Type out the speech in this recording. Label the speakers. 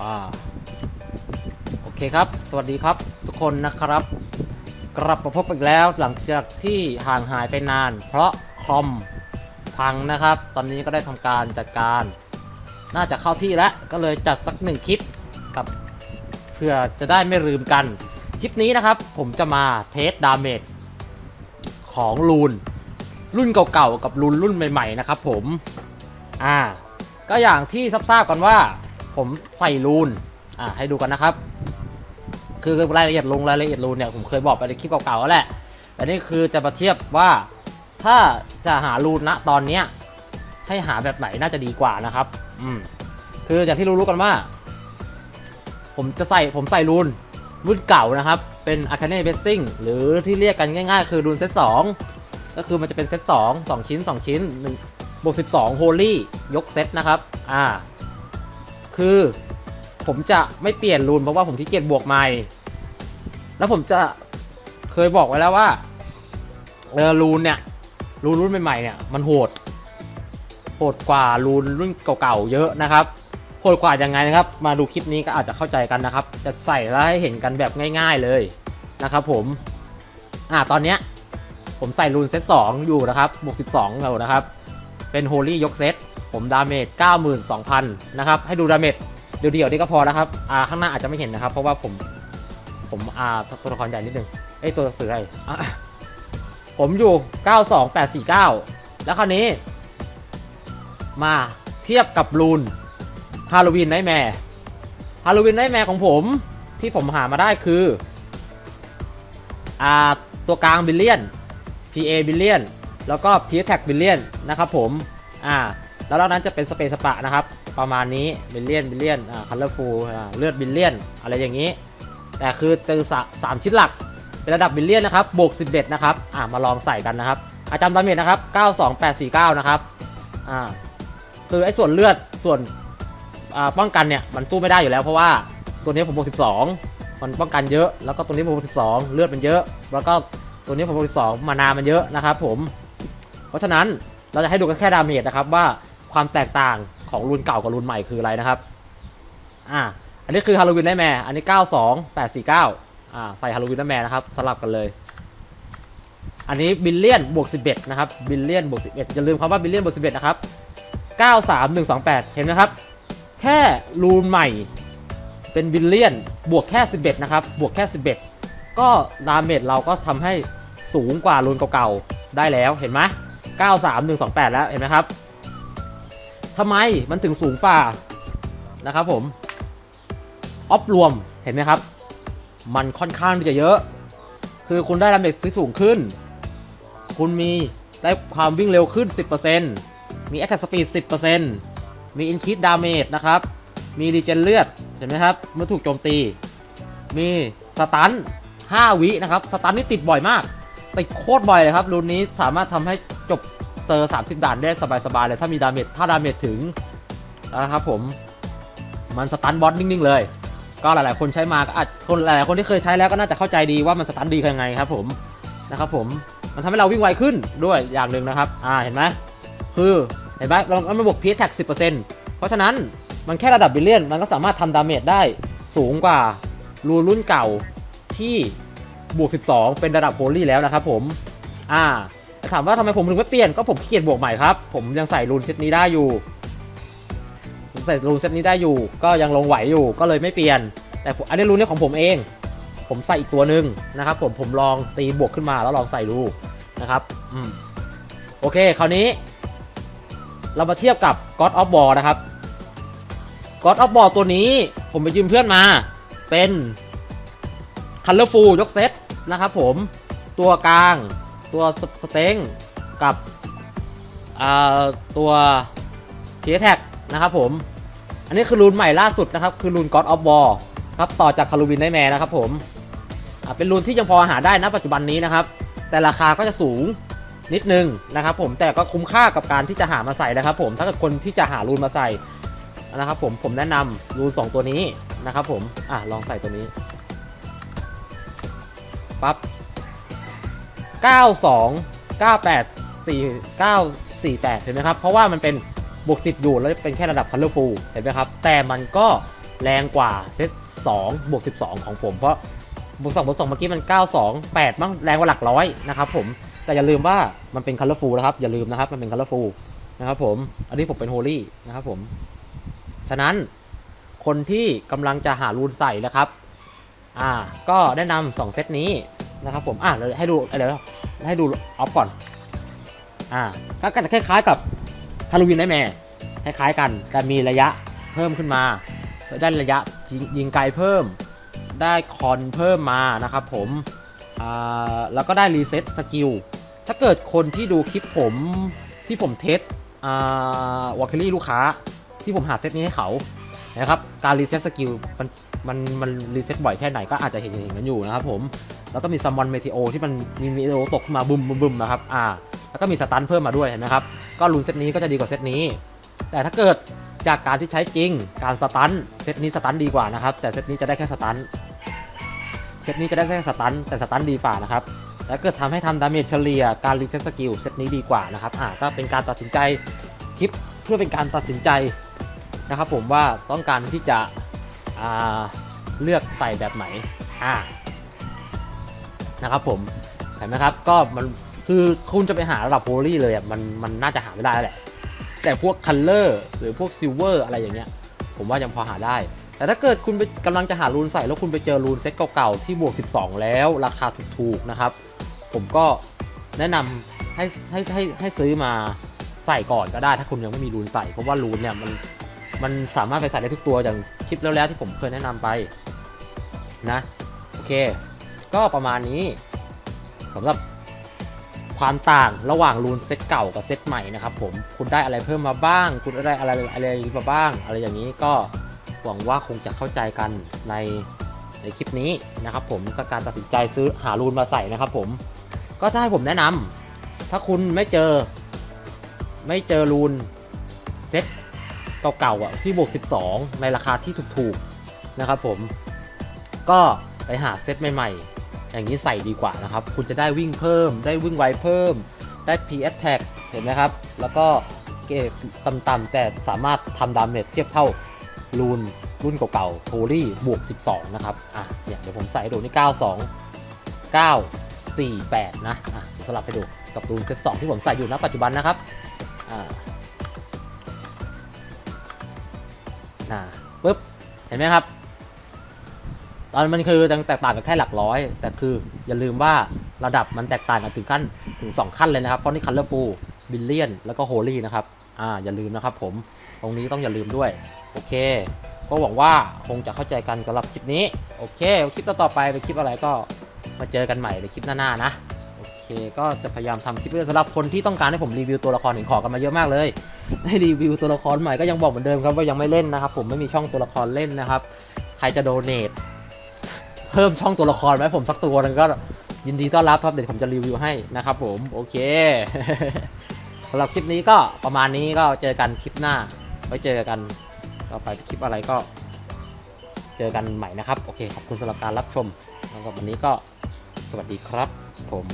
Speaker 1: อ่าโอเคครับ สวัสดีครับ ทุกคนนะครับ กลับมาพบอีกแล้วหลังจากที่ห่างหายไปนาน เพราะคอมพังนะครับ ตอนนี้ก็ได้ทำการจัดการ น่าจะเข้าที่แล้วก็เลยจัดสักหนึ่งคลิปกับเพื่อจะได้ไม่ลืมกัน คลิปนี้นะครับ ผมจะมาเทสดาเมจของลูนรุ่นเก่าๆกับรุ่นรุ่นใหม่ ๆ นะครับผม อ่า ก็อย่างที่ทราบกันว่า ผมใส่รูนอ่าให้ดูกันนะครับ คือรายละเอียดลงรายละเอียดรูนเนี่ยผมเคยบอกไปในคลิปเก่าๆแล้วแหละแต่นี่คือจะมาเทียบว่าถ้าจะหารูนณตอนเนี้ยให้หาแบบไหนน่าจะดีกว่านะครับ อืมคืออย่างที่รู้ๆกันว่า ผมจะใส่ผมใส่รูนรุ่นเก่านะครับ เป็น a r c a n e b a s i n g หรือที่เรียกกันง่าย ๆ คือรูนเซตสองก็คือมันจะเป็นเซตสองสองชิ้นสองชิ้นหนึ่ง บวกสิบสองโฮลี่ยกเซตนะครับ อ่า คือผมจะไม่เปลี่ยนรูนเพราะว่าผมที่เกียจบวกใหม่ แล้วผมจะเคยบอกไว้แล้วว่าเออรูนเนี่ย รูนรุ่นใหม่ๆเนี่ย มันโหด โหดกว่ารูนรุ่นเก่าๆเยอะนะครับ โหดกว่ายังไงนะครับ มาดูคลิปนี้ก็อาจจะเข้าใจกันนะครับ จะใส่แล้วให้เห็นกันแบบง่าย ๆเลยนะครับผม อ่าตอนเนี้ยผมใส่รูนเซตสองอยู่นะครับบวกสิบสองเรานะครับ เป็นโฮลี่ยกเซตผมดาเมจ 92,000 นะครับ ให้ดูดาเมจเดี๋ยวๆนี่ก็พอแล้วครับ อ่า ข้างหน้าอาจจะไม่เห็นนะครับ เพราะว่าผม ผมอ่าตัวละครใหญ่นิดนึงเอ้ตัวสื่ออะไรผมอยู่ 92849 แล้วคราวนี้ มาเทียบกับรูนฮาโลวีนไนแมร์ฮาโลวีนไนแมร์ของผมที่ผมหามาได้คือ อ่า ตัวกลางบิลเลียน PA บิลเลียน แล้วก็ p ี t a g บิลเลียนนะครับผมอ่าแล้วนอกนั้นจะเป็นสเปซสปะนะครับ ประมาณนี้บิลเลียนบิลเลียนอ่าคัลเลอร์ฟูอ่าเลือดบิลเลียนอะไรอย่างนี้ แต่คือจอสะสามชิ้นหลักเป็นระดับบิลเลียนนะครับบวก11นะครับอ่ามาลองใส่กันนะครับ อาจารย์ดาเมจนะครับ 92849 นะครับอ่าคือไอ้ส่วนเลือดส่วนอ่าป้องกันเนี่ยมันสู้ไม่ได้อยู่แล้ว เพราะว่าตัวนี้ผมบวก12 มันป้องกันเยอะ แล้วก็ตัวนี้ผมบวก12 เลือดมันเยอะ แล้วก็ตัวนี้ผมบวก12 มานามันเยอะนะครับผม เพราะฉะนั้นเราจะให้ดูกันแค่ดาเมจนะครับว่าความแตกต่างของรุ่นเก่ากับรุ่นใหม่คืออะไรนะครับ อ่า อันนี้คือฮาโลวีนได้แม่ อันนี้ 92849 อ่า ใส่ฮาโลวีนได้แม่นะครับ สลับกันเลย อันนี้บิลเลียนบวก 11 นะครับ บิลเลียนบวก 11 อย่าลืมคำว่าบิลเลียนบวก 11 นะครับ 93128 เห็นไหมครับ แค่รูนใหม่เป็นบิลเลียนบวกแค่ 11 นะครับ บวกแค่ 11 ก็ดาเมจเราก็ทำให้สูงกว่ารูนเก่าๆ ได้แล้ว เห็นไหม 93128 แล้วเห็นไหมครับทำไมมันถึงสูงฝ่านะครับผมออฟรวมเห็นไหมครับ มันค่อนข้างที่จะเยอะ คือคุณได้ดาเมจที่สูงขึ้น คุณมีได้ความวิ่งเร็วขึ้น 10%มี attack speed 10%มี increase damage นะครับ มีรีเจนเลือด เห็นไหมครับ เมื่อถูกโจมตี มีสตัน5วินะครับ สตันนี่ติดบ่อยมาก ติดโคตรบ่อยเลยครับรุ่นนี้สามารถทำให้จบเซอร์30ด่านได้สบายๆเลยถ้ามีดาเมจถ้าดาเมจถึงนะครับผมมันสตันบอสนิ่งๆเลย ก็หลายๆคนใช้มาก็อาจคนหลายๆคนที่เคยใช้แล้วก็น่าจะเข้าใจดีว่ามันสตันดียังไงครับผมนะครับผมมันทำให้เราวิ่งไวขึ้นด้วยอย่างหนึ่งนะครับอ่าเห็นไหมคือเห็นไหมเรามันบวกพีแท็กสิบเปอร์เซ็นต์เพราะฉะนั้นมันแค่ระดับบิลเลียนมันก็สามารถทำดาเมจได้สูงกว่ารูรุ่นเก่าที่ บวก 12 เป็นระดับโฮลี่แล้วนะครับผม อ่าถามว่าทำไมผมถึงไม่เปลี่ยนก็ผมขี้เกียจบวกใหม่ครับ ผมยังใส่รูนเซตนี้ได้อยู่ผมใส่รูนเซตนี้ได้อยู่ ก็ยังลงไหวอยู่ก็เลยไม่เปลี่ยน แต่อันนี้รูนนี่ยของผมเอง ผมใส่อีกตัวหนึ่งนะครับ ผมผมลองตีบวกขึ้นมาแล้วลองใส่ดูนะครับอืมโอเค คราวนี้ เรามาเทียบกับ God of War นะครับ God of War ตัวนี้ผมไปยืมเพื่อนมา เป็น Colorful ยกเซต นะครับผมตัวกลาง ตัวสเต็งกับตัวเทียแท็กนะครับผม อันนี้คือรูนใหม่ล่าสุดนะครับ คือรูน God of War ครับ ต่อจากคารูวินได้แมนะครับผมเป็นรูนที่ยังพอหาได้นะปัจจุบันนี้นะครับ แต่ราคาก็จะสูงนิดนึงนะครับผมแต่ก็คุ้มค่ากับการที่จะหามาใส่นะครับผมถ้าเกิดคนที่จะหารูนมาใส่นะครับผมผมแนะนำรูน 2 ตัวนี้นะครับผมอะลองใส่ตัวนี้ ปั๊บ92 98 4 9 48 เห็นไหมครับ เพราะว่ามันเป็นบวกสิบอยู่แล้วเป็นแค่ระดับ colorful เห็นไหมครับ แต่มันก็แรงกว่าเซต2บวก12 ของผม เพราะบวก2บวก2เมื่อกี้มัน 9 2 8 มั้งแรงกว่าหลักร้อยนะครับผมแต่อย่าลืมว่ามันเป็น colorful นะครับ อย่าลืมนะครับ มันเป็น colorful นะครับผม อันนี้ผมเป็น holy นะครับผม ฉะนั้นคนที่กำลังจะหารูนใส่นะครับ อ่า ก็แนะนำสองเซตนี้นะครับผม อ่าเดี๋ยวให้ดูเดี๋ยวให้ดูออฟก่อน อ่า ก็จะคล้ายๆกับฮาโลวีนไนแมร์คล้ายๆกัน แต่มีระยะเพิ่มขึ้นมา ได้ระยะยิงยิงไกลเพิ่ม ได้คอนเพิ่มมานะครับผม อ่า แล้วก็ได้รีเซ็ตสกิล ถ้าเกิดคนที่ดูคลิปผมที่ผมเทส อ่าวอลคิลี่ลูกค้า ที่ผมหาเซตนี้ให้เขา นะครับการรีเซ็ตสกิลมันมันมันรีเซ็ตบ่อยแค่ไหนก็อาจจะเห็นเห็นกันอยู่นะครับผมแล้วก็มีซัมมอนเมทิโอที่มันมีเมทิโอตกขึ้นมาบึมบึมบึมนะครับอ่าแล้วก็มีสตันเพิ่มมาด้วยเห็นไหมครับก็รุนเซตนี้ก็จะดีกว่าเซตนี้ แต่ถ้าเกิดจากการที่ใช้จริงการสตันเซตนี้สตันดีกว่านะครับ แต่เซตนี้จะได้แค่สตันเซตนี้จะได้แค่สตันแต่สตันดีฝ่านะครับแล้วเกิดทำให้ทำดาเมจเฉลี่ยการรีเซ็ตสกิลเซตนี้ดีกว่านะครับอ่าก็เป็นการตัดสินใจคลิปเพื่อเป็นการตัดสินใจ นะครับผมว่าต้องการที่จะเลือกใส่แบบไหนอ่านะครับผมเห็นไหมครับก็มันคือคุณจะไปหาระดับโพลีเลยอะมันมันน่าจะหาไม่ได้แหละ แต่พวกคัลเลอร์หรือพวกซิลเวอร์อะไรอย่างเงี้ย ผมว่ายังพอหาได้ แต่ถ้าเกิดคุณไปกำลังจะหารูนใส่แล้วคุณไปเจอรูนเซ็ตเก่าๆ ที่บวก 12 แล้วราคาถูกๆนะครับ ผมก็แนะนำให้ให้ให้ให้ซื้อมาใส่ก่อนก็ได้ ถ้าคุณยังไม่มีรูนใส่เพราะว่ารูนเนี่ยมัน มันสามารถไปใส่ได้ทุกตัวอย่างคลิปแล้วแล้วๆที่ผมเคยแนะนำไปนะโอเค ก็ประมาณนี้สำหรับความต่างระหว่างรูนเซตเก่ากับเซตใหม่นะครับผมคุณได้อะไรเพิ่มมาบ้าง คุณได้อะไรอะไรมาบ้าง อะไรอย่างนี้ก็หวังว่าคงจะเข้าใจกันในในคลิปนี้นะครับผมก็การตัดสินใจซื้อหารูนมาใส่นะครับผมก็ถ้าให้ผมแนะนำถ้าคุณไม่เจอ ไม่เจอรูนเซต เก่าๆอะที่บวก 12 ในราคาที่ถูกๆนะครับผมก็ไปหาเซตใหม่ๆ อย่างนี้ใส่ดีกว่านะครับ คุณจะได้วิ่งเพิ่ม ได้วิ่งไวเพิ่ม ได้ PS Tag เห็นไหมครับ แล้วก็เกรดต่ำๆแต่สามารถทำดาเมจเทียบเท่ารูนรุ่นเก่าๆโทลี่บวก 12 นะครับ อะเนี่ยเดี๋ยวผมใส่ดูนี่ 92 948 นะ อะสลับไปดูกับรูนเซต2ที่ผมใส่อยู่ณปัจจุบันนะครับ อ่า นะปุ๊บเห็นไหมครับ ตอนมันคือแตกต่างกันแค่หลักร้อย แต่คืออย่าลืมว่าระดับมันแตกต่างกันถึงขั้นถึง 2 ขั้นเลยนะครับ เพราะนี่คัลเลอร์ฟูบิลเลียนแล้วก็โฮลี่นะครับอ่าอย่าลืมนะครับผมตรงนี้ต้องอย่าลืมด้วย โอเค ก็หวังว่าคงจะเข้าใจกันสำหรับคลิปนี้ โอเค คลิปต่อๆไปเป็นคลิปอะไรก็มาเจอกันใหม่ในคลิปหน้าๆนะ เคก็จะพยายามทำคลิปเรื่อยสำหรับคนที่ต้องการให้ผมรีวิวตัวละครเห็นขอกันมาเยอะมากเลยให้รีวิวตัวละครใหม่ก็ยังบอกเหมือนเดิมครับว่ายังไม่เล่นนะครับ ผมไม่มีช่องตัวละครเล่นนะครับ ใครจะโดเนทเพิ่มช่องตัวละครไว้ผมสักตัวนึงก็ยินดีต้อนรับครับเดี๋ยวผมจะรีวิวให้นะครับ ผมโอเคสำหรับคลิปนี้ก็ประมาณนี้ก็เจอกันคลิปหน้าไว้เจอกันต่อไปคลิปอะไรก็ เจอกันใหม่นะครับ โอเคขอบคุณสำหรับการรับชมแล้วก็วันนี้ก็สวัสดีครับผม